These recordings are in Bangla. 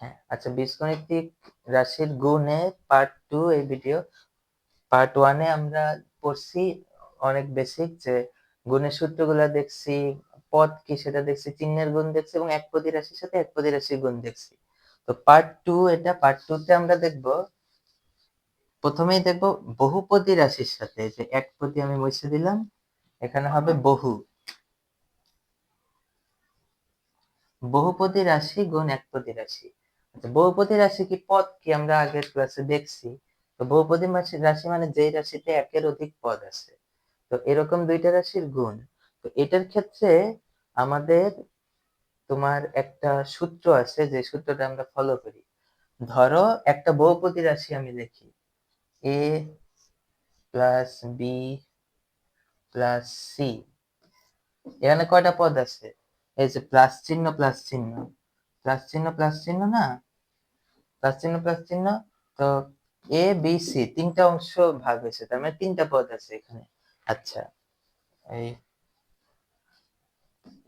হ্যাঁ আচ্ছা বীজগণিতিক রাশির গুণে পার্ট টু এই ভিডিও পার্ট ওয়ানে আমরা পড়ছি অনেক বেসিক যে গুণের সূত্রগুলো দেখছি পদ কি সেটা দেখছি, চিহ্নের গুণ দেখছি এবং একপদী রাশির সাথে একপদী রাশির গুণ দেখছি। তো পার্ট টু এটা পার্ট টু তে আমরা দেখব, প্রথমেই দেখব বহুপদী রাশির সাথে, যে একপদী আমি মুছে দিলাম, এখানে হবে বহু। বহুপদী রাশি গুণ একপদী রাশি। বহুপদী রাশি কি পদ কি আমরা আগের ক্লাসে দেখছি? তো বহুপদী রাশি মানে যেই রাশিতে একের অধিক পদ আছে। তো এরকম দুইটা রাশির গুণ। তো এটার ক্ষেত্রে আমাদের তোমার একটা সূত্র আছে, যে সূত্রটা আমরা ফলো করি। ধরো একটা বহুপদী রাশি আমি লিখি A plus B plus C এখানে কয়টা পদ আছে? এই যে প্লাস চিহ্ন প্লাস চিহ্ন। প্লাস চিহ্ন প্লাস চিহ্ন না? প্লাস চিহ্ন তো এ বি সি তিনটা অংশ ভাগ হয়েছে, তার মানে তিনটা পদ আছে এখানে। আচ্ছা এই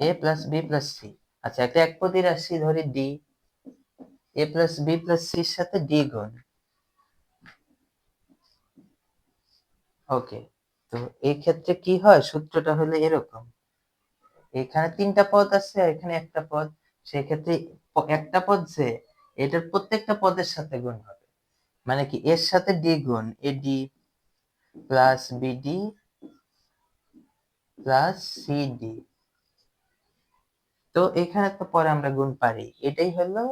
A plus B plus C আচ্ছা একটা একপদী রাশি ধরি D A plus B plus সির সাথে ডি গুণ। ওকে তো এই ক্ষেত্রে কি হয়? সূত্রটা হলো এরকম। এখানে তিনটা পদ আছে এখানে একটা পদ। সেই ক্ষেত্রে একটা পদ যে এটার প্রত্যেকটা পদের সাথে গুণ হবে। মানে কি? এর সাথে ডি গুণ, A D plus BD plus CD তো এখানে তো পরে আমরা গুণ পারি। এটাই হলো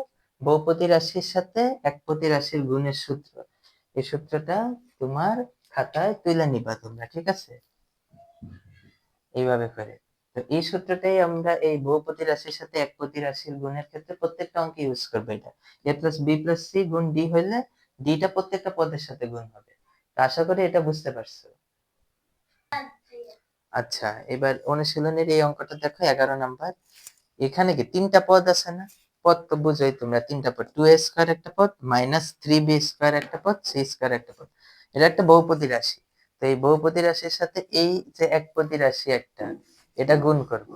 বহুপতি রাশির সাথে একপতি রাশির গুণের সূত্র। এই সূত্রটা তোমার খাতায় তুলে নিবা তোমরা, ঠিক আছে? এইভাবে করে। তো এই সূত্রটাই আমরা এই বহুপতি রাশির সাথে একপতি রাশির গুণের ক্ষেত্রে প্রত্যেকটা অঙ্কে ইউজ করব এটা। A plus B plus C গুণ ডি হইলে ডিটা প্রত্যেকটা পদের সাথে গুণ হবে। তো আশা করি এটা বুঝতে পারছ। আচ্ছা এবার অনুশীলনের এই অঙ্কটা দেখো, এগারো নাম্বার। এখানে কি তিনটা পদ আছে না? পদ তো বুঝোই তোমরা, তিনটা পদ। টু এ স্কোয়ার একটা পদ মাইনাস থ্রি বি স্কোয়ার একটা পদ সি স্কোয়ার একটা পদ। এটা একটা বহুপতি রাশি তো এই বহুপতি রাশির সাথে এই যে একপতি রাশি একটা এটা গুণ করব।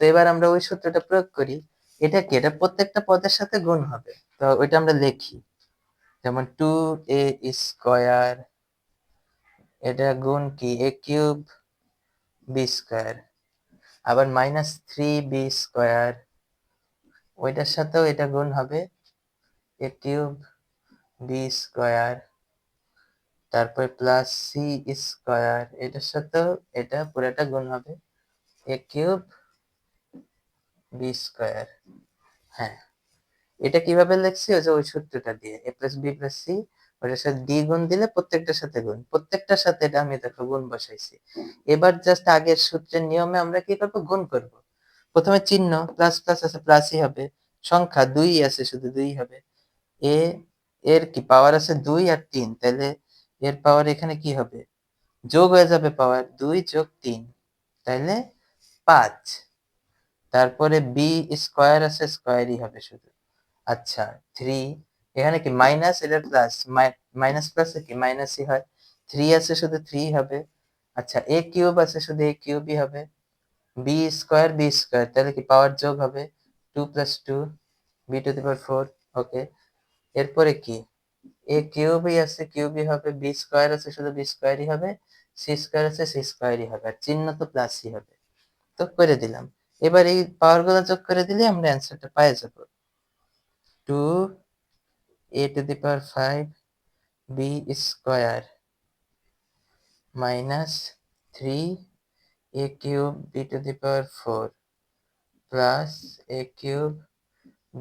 তো এবার আমরা ওই সূত্রটা প্রয়োগ করি, এটা কি? এটা প্রত্যেকটা পদের সাথে গুণ হবে। তো ওইটা আমরা লিখি। যেমন টু এ স্কোয়ার এটা গুণ কি? এ কিউব বি স্কোয়ার আবার মাইনাস থ্রি বি স্কোয়ার ওইটার সাথেও এটা গুণ হবে। এ কিউব বি স্কোয়ার তারপর প্লাস সি স্কোয়ার এটার সাথেও এটা পুরোটা গুণ হবে। এ কিউব বি স্কোয়ার হ্যাঁ। এটা কীভাবে লিখছি? ওই যে ওই সূত্রটা দিয়ে। A plus B plus C ওটার সাথে ডি গুণ দিলে প্রত্যেকটার সাথে গুণ। প্রত্যেকটার সাথে এটা আমি দেখো গুণ বসাইছি। এবার জাস্ট আগের সূত্রের নিয়মে আমরা কি করব? গুণ করব। প্রথমে চিহ্ন প্লাস প্লাস আছে প্লাসই হবে। সংখ্যা দুই আছে, শুধু দুই হবে। এ এর কি? পাওয়ার আছে দুই আর তিন। তাহলে এর পাওয়ার এখানে কি হবে? যোগ হয়ে যাবে পাওয়ার দুই যোগ তিন। তাইলে পাঁচ। তারপরে বি স্কোয়ার আছে স্কোয়ারই হবে শুধু। আচ্ছা থ্রি এখানে কি মাইনাস এটা প্লাস মাইনাস প্লাস কি মাইনাসই হয়? থ্রি আছে শুধু থ্রি হবে। আচ্ছা এ কিউব আছে শুধু এ কিউবই হবে। বি স্কোয়ার বি স্কোয়ার তাহলে কি পাওয়ার যোগ হবে? Two plus two B to the power four okay এরপরে কি? এ কিউবই আছে কিউবই হবে বি স্কোয়ার আছে শুধু বি স্কোয়ারই হবে সি স্কোয়ার আছে সি স্কোয়ারই হবে। আর চিহ্ন তো প্লাসই হবে। তো করে দিলাম। এবার এই পাওয়ারগুলো যোগ করে দিলে আমরা অ্যান্সারটা পাই যাব। Two A to the power five B square minus three A cube B to the power four plus A cube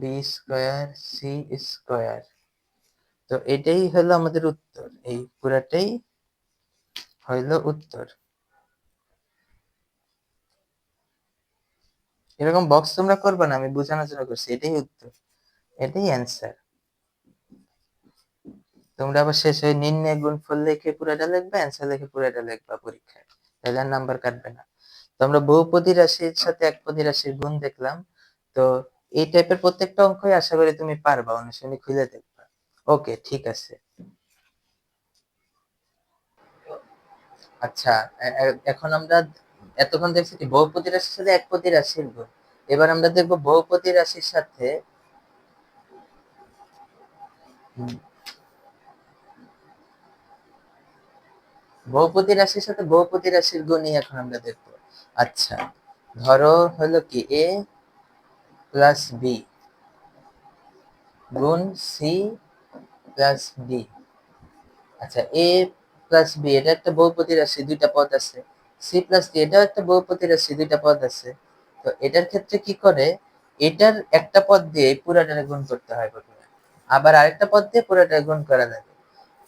B square C square তো এটাই হলো আমাদের উত্তর। এই পুরাটাই হইল উত্তর। এরকম বক্স তোমরা করবে না, আমি বোঝানোর জন্য করছি, এটাই উত্তর, এটাই অ্যান্সার তোমরা আবার শেষ হয়ে নির্ণয় গুণফল লিখে পুরোটা লিখবে অ্যান্সার লিখে পুরোটা লিখবা পরীক্ষায়, তাহলে নাম্বার কাটবে না। তো আমরা বহুপদী রাশির সাথে একপদী রাশির গুণ দেখলাম, তো এই টাইপের প্রত্যেকটা অঙ্কই আশা করি তুমি পারবা, অনুশীলনী খুলে দেখবা। ওকে ঠিক আছে। আচ্ছা এখন আমরা এতক্ষণ দেখছি কি বহুপতি রাশির সাথে একপতি রাশির গুণ। এবার আমরা দেখব বহুপতি রাশির সাথে বহুপতি রাশির সাথে বহুপতি রাশির গুণই এখন আমরা দেখব। আচ্ছা ধরো হলো কি এ প্লাস বি গুণ সি প্লাস ডি আচ্ছা এ প্লাস বি, এটা একটা বহুপতি রাশি, দুইটা পদ আছে। সি প্লাস ডি এটাও একটা বহুপতির রাশি, দুইটা পদ আছে। তো এটার ক্ষেত্রে কি করে? এটার একটা পদ দিয়ে পুরাটারে গুণ করতে হয় প্রথমে। আবার আরেকটা পদ দিয়ে পুরাটারে গুণ করা লাগে।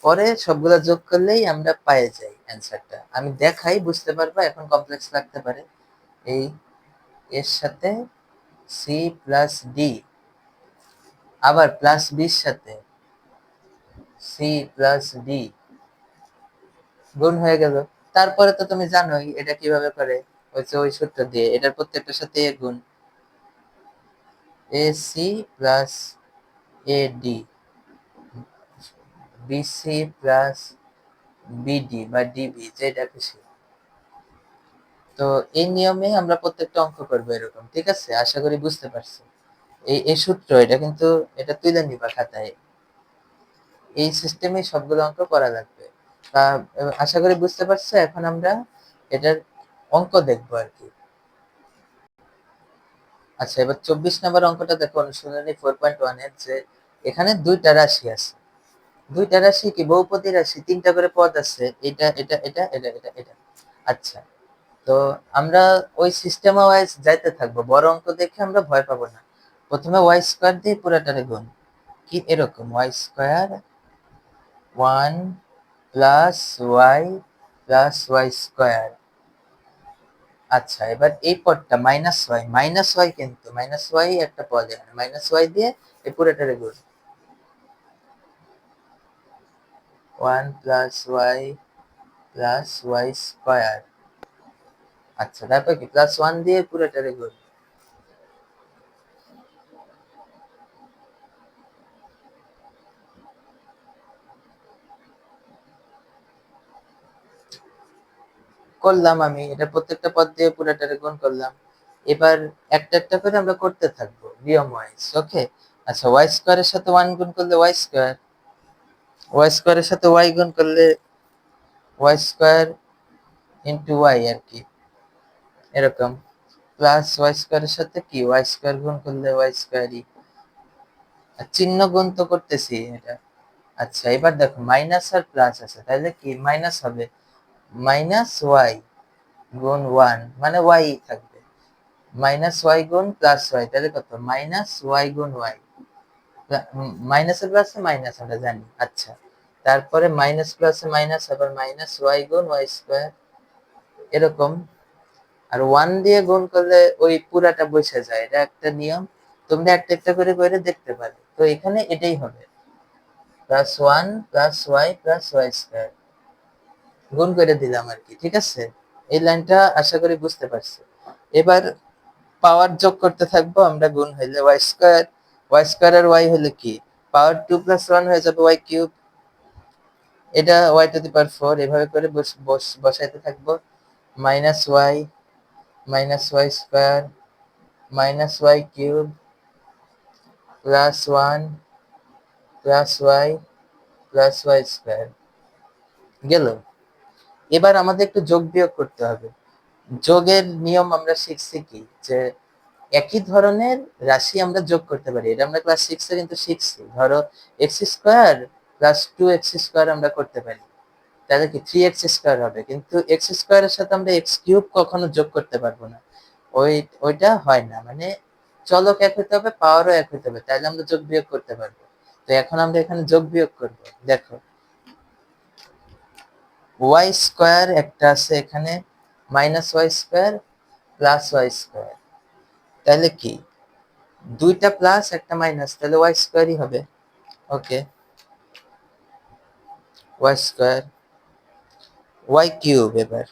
পরে সবগুলা যোগ করলেই আমরা পায়ে যাই অ্যান্সারটা। আমি দেখাই, বুঝতে পারব, এখন কমপ্লেক্স লাগতে পারে। এই, এর সাথে সি প্লাস ডি আবার প্লাস বির সাথে সি প্লাস ডি গুণ হয়ে গেল। তারপরে তো তুমি জানোই এটা কীভাবে করে। হচ্ছে ওই সূত্র দিয়ে। এটার প্রত্যেকটার সাথে এ গুণ। A C plus A D BC plus BD বা ডিবি যেটা খুশি। তো এই নিয়মে আমরা প্রত্যেকটা অঙ্ক করব এরকম, ঠিক আছে? আশা করি বুঝতে পারছ। এই এই সূত্র, এটা কিন্তু, এটা তুলে নিবা খাতায়। এই সিস্টেমে সবগুলো অঙ্ক করা লাগবে। আশা করি বুঝতে পারছ, এখন আমরা এটার অঙ্ক দেখব আর কি। আচ্ছা এবার চব্বিশ নম্বর অঙ্কটা দেখো, অনুশীলনী ফোর পয়েন্ট ওয়ানের যে এখানে দুইটা রাশি আছে। দুইটা রাশি কি বহুপতি রাশি? তিনটা করে পদ আছে, এটা এটা এটা এটা এটা এটা। আচ্ছা তো আমরা ওই সিস্টেম ওয়াইজ যাইতে থাকব। বড় অঙ্ক দেখে আমরা ভয় পাবো না। প্রথমে ওয়াই স্কোয়ার দিয়ে পুরাটারে গুণ। কি এরকম? Y square one plus Y plus Y square আচ্ছা এবার এই পদটা মাইনাস ওয়াই মাইনাস ওয়াই কিন্তু মাইনাস ওয়াই একটা পদ এখানে। মাইনাস ওয়াই দিয়ে এই পুরোটারে গুণ। One plus Y plus Y square আচ্ছা তারপর কি? প্লাস ওয়ান দিয়ে পুরোটারে গুণ। করলাম আমি, এটা প্রত্যেকটা পদ দিয়ে পুরোটারে গুণ করলাম। এবার একটা একটা করে আমরা করতে থাকব, নিয়ম ওয়াইজ ওকে আচ্ছা ওয়াই স্কোয়ারের সাথে ওয়ান গুণ করলে ওয়াই স্কোয়ার ওয়াই স্কোয়ারের সাথে ওয়াই গুণ করলে ওয়াই স্কোয়ার ইন্টু ওয়াই আর কি? এরকম। প্লাস ওয়াই স্কোয়ারের সাথে কি? ওয়াই স্কোয়ার গুণ করলে ওয়াই স্কোয়ারই চিহ্ন গুণ তো করতেছি এটা। আচ্ছা এবার দেখো মাইনাস আর প্লাস আছে তাহলে কি? মাইনাস হবে। মাইনাস ওয়াই গুণ ওয়ান মানে ওয়াই থাকবে। মাইনাস ওয়াই গুণ প্লাস ওয়াই, তাহলে কত? মাইনাস ওয়াই গুণ ওয়াই। মাইনাসে প্লাসে মাইনাস, আমরা জানি। আচ্ছা তারপরে মাইনাস প্লাসে মাইনাস, আবার মাইনাস ওয়াই গুণ ওয়াই স্কোয়ার। এরকম। আর ওয়ান দিয়ে গুণ করলে ওই পুরাটা বসে যায়। এটা একটা নিয়ম। তোমরা একটা একটা করে করে দেখতে পারো। তো এখানে এটাই হবে। Plus one, plus Y plus Y square. গুণ করে দিলাম আর কি, ঠিক আছে? এই লাইনটা আশা করি বুঝতে পারছি। এবার পাওয়ার যোগ করতে থাকব, আমরা গুণ হইলে ওয়াই স্কোয়ার ওয়াই স্কোয়ার আর ওয়াই হলে কি? পাওয়ার টু প্লাস ওয়ান হয়ে যাবে ওয়াই কিউব এটা Y to the power four এভাবে করে বসাইতে থাকব। Minus Y minus Y square minus Y cube plus one plus Y plus Y square গেল? এবার আমাদের একটু যোগ বিয়োগ করতে হবে। যোগের নিয়ম আমরা শিখছি কি? যে একই ধরনের রাশি আমরা যোগ করতে পারি। এটা আমরা ক্লাস সিক্সে কিন্তু শিখছি। ধরো X square plus two X square আমরা করতে পারি। তাহলে কি থ্রি এক্স স্কোয়ার হবে? কিন্তু এক্স স্কোয়ারের সাথে আমরা এক্স কিউব কখনো যোগ করতে পারব না। ওই, ওইটা হয় না। মানে চলক এক হতে হবে পাওয়ারও এক হতে হবে। তাহলে আমরা যোগ বিয়োগ করতে পারব। তো এখন আমরা এখানে যোগ বিয়োগ করব। দেখো ওয়াই স্কোয়ার একটা আছে এখানে minus Y square plus Y square তাহলে কি? দুইটা প্লাস একটা মাইনাস তাহলে ওয়াই স্কোয়ারই হবে। Okay Y square Y cube এবার।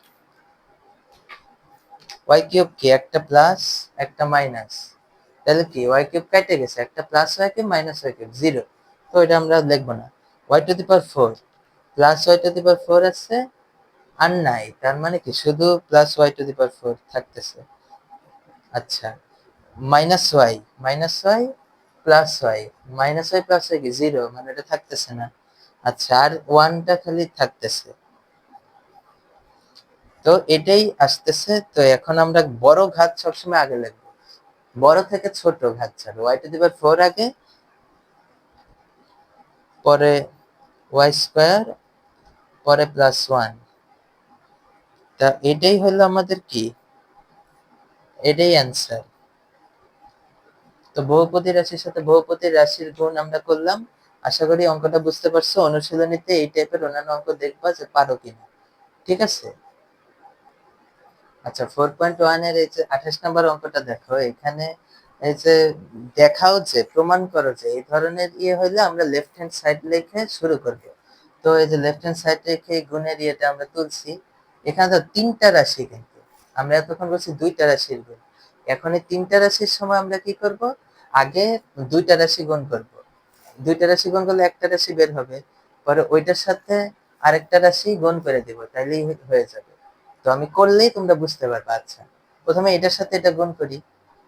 ওয়াই কিউব কি? একটা প্লাস একটা মাইনাস তাহলে কি? ওয়াই কিউব কেটে গেছে, একটা plus Y cube minus Y cube zero তো এটা আমরা লিখব না। Y to the power four plus Y to the power four আছে আর নাই, তার মানে কি? শুধু plus Y to the power four থাকতেছে। আচ্ছা minus Y minus Y plus Y minus Y plus Y কি? জিরো মানে এটা থাকতেছে না। আচ্ছা আর ওয়ানটা খালি থাকতেছে। তো এটাই আসতেছে। তো এখন আমরা বড় ঘাত সবসময় আগে লিখব। বড় থেকে ছোট ঘাত ছাড়। ওয়াই টু দি দিবার ফোর আগে, পরে ওয়াই স্কোয়ার পরে প্লাস ওয়ান তা এটাই হলো আমাদের কি? এটাই অ্যান্সার তো বহুপতি রাশির সাথে বহুপতি রাশির গুণ আমরা করলাম। আশা করি অঙ্কটা বুঝতে পারছ। অনুশীলনীতে এই টাইপের অন্যান্য অঙ্ক দেখবা যে পারো কিনা। ঠিক আছে? আচ্ছা ফোর পয়েন্ট ওয়ানের এই যে আঠাশ নাম্বার অঙ্কটা দেখো। এখানে এই যে দেখাও যে, প্রমাণ করো যে, এই ধরনের ইয়ে হইলে আমরা লেফট হ্যান্ড সাইড লিখে শুরু করব। তো এই যে লেফট হ্যান্ড সাইড রেখে গুণের ইয়েটা আমরা তুলছি, এখানে তো তিনটা রাশি কিন্তু। আমরা এতক্ষণ বলছি দুইটা রাশির গুণ। এখন এই তিনটা রাশির সময় আমরা কি করব? আগে দুইটা রাশি গুণ করব। দুইটা রাশি গুণ করলে একটা রাশি বের হবে, পরে ওইটার সাথে আরেকটা রাশি গুণ করে দিব, তাইলেই হয়ে যাবে। তো আমি করলেই তোমরা বুঝতে পারবে আচ্ছা। প্রথমে এটার সাথে এটা গুণ করি।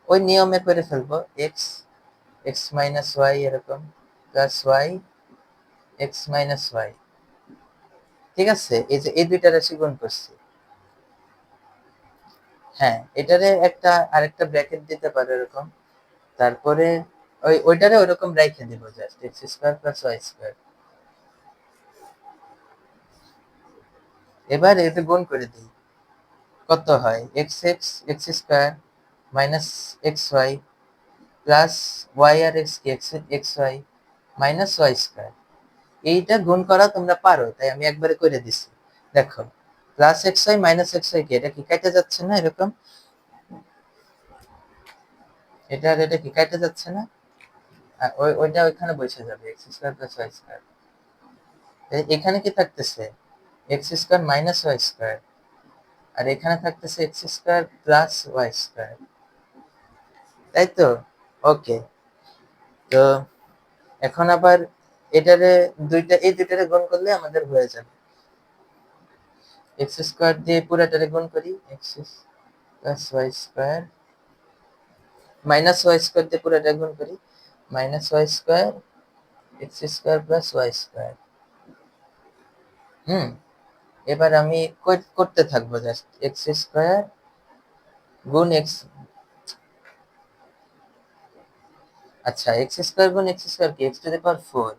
ওই নিয়মে করে ফেলব এক্স এক্স মাইনাস ওয়াই এরকম plus Y X minus Y ঠিক আছে? এই যে, এই দুইটা রাশি গুণ করছি। হ্যাঁ এটারে একটা, আরেকটা ব্র্যাকেট দিতে পারো এরকম। তারপরে ওই, ওইটারে ওইরকম রাইখে দিব just X square plus Y square এবার এতে গুণ করে দিই। কত হয়? X X X square minus X Y plus Y আর X X X Y minus Y square এইটা গুণ করা তোমরা পারো, তাই আমি একবারে করে দিছি। দেখো plus X Y minus X Y কি? এটা কি কাটে যাচ্ছে না এরকম? এটা আর এটা কি কাটে যাচ্ছে না? ওই, ওইটা ওইখানে বসে যাবে X square plus Y square এখানে কি থাকতেছে? X square minus Y square আর এখানে থাকতেছে X square plus Y square তাই তো? ওকে তো এখন আবার এটারে দুইটা, এই দুইটারে গুণ করলে আমাদের হয়ে যাবে। এক্স স্কোয়ার দিয়ে পুরাটারে গুণ করি X plus Y square minus Y square দিয়ে পুরাটা গুণ করি minus Y square X square plus Y square হুম, এবার আমি করতে থাকব জাস্ট এক্স স্কোয়ার গুণ এক্স আচ্ছা এক্স স্কোয়ার গুণ এক্স স্কোয়ার কি? X to the power four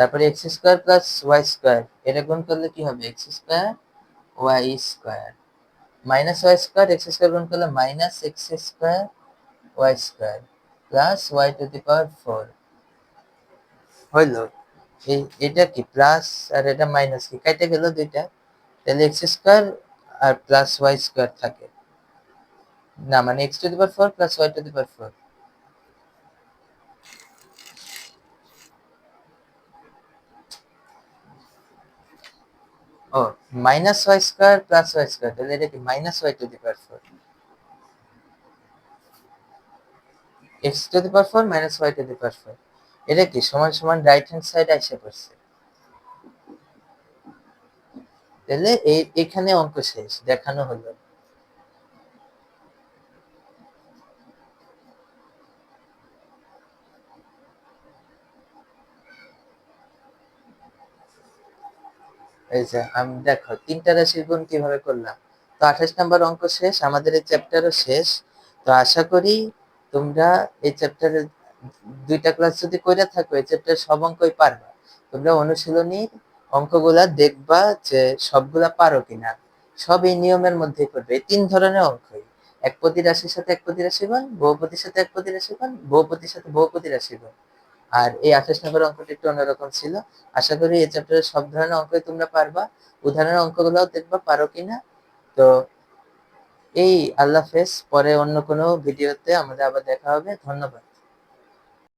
তারপরে X square plus Y square এটা গুণ করলে কি হবে? X square Y square minus Y square X square গুণ করলে minus X square Y square plus Y to the power four হইল। এই, এটা কি প্লাস আর এটা মাইনাস কি? কেটে গেল দুইটা। তাহলে এক্স স্কোয়ার আর প্লাস ওয়াই স্কোয়ার থাকে। না মানে X to the power four plus Y to the power four O minus Y square plus Y square তাহলে এটা কি minus Y to the power four X to the power four minus Y to the power four এটা কি সমান সমান রাইট হ্যান্ড সাইড আইসে পড়ছে? তাহলে এখানে অঙ্ক শেষ, দেখানো হলো। এই যে, আমি দেখো, তিনটা রাশির গুণ কীভাবে করলাম? তো আঠাশ নাম্বার অঙ্ক শেষ, আমাদের এই চ্যাপ্টারও শেষ। তো আশা করি তোমরা এই চ্যাপ্টারের দুইটা ক্লাস যদি করে থাকো, এই চ্যাপ্টার সব অঙ্কই পারবা। তোমরা অনুশীলনীর অঙ্কগুলা দেখবা যে সবগুলা পারো কিনা। সব এই নিয়মের মধ্যেই করবে। এই তিন ধরনের অঙ্কই। একপতি রাশির সাথে একপতি রাশি রাশিগণ বহুপতির সাথে একপতি রাশি রাশিগণ বহুপতির সাথে বহুপতি রাশি রাশিগণ আর এই আঠাশ নম্বর অঙ্কটি একটু অন্যরকম ছিল। আশা করি এই চ্যাপ্টারের সব ধরনের অঙ্ক তোমরা পারবা। উদাহরণের অঙ্কগুলোও দেখবা, পারো কিনা? তো এই, আল্লাহ হাফেজ, পরে অন্য কোনো ভিডিওতে আমাদের আবার দেখা হবে। ধন্যবাদ।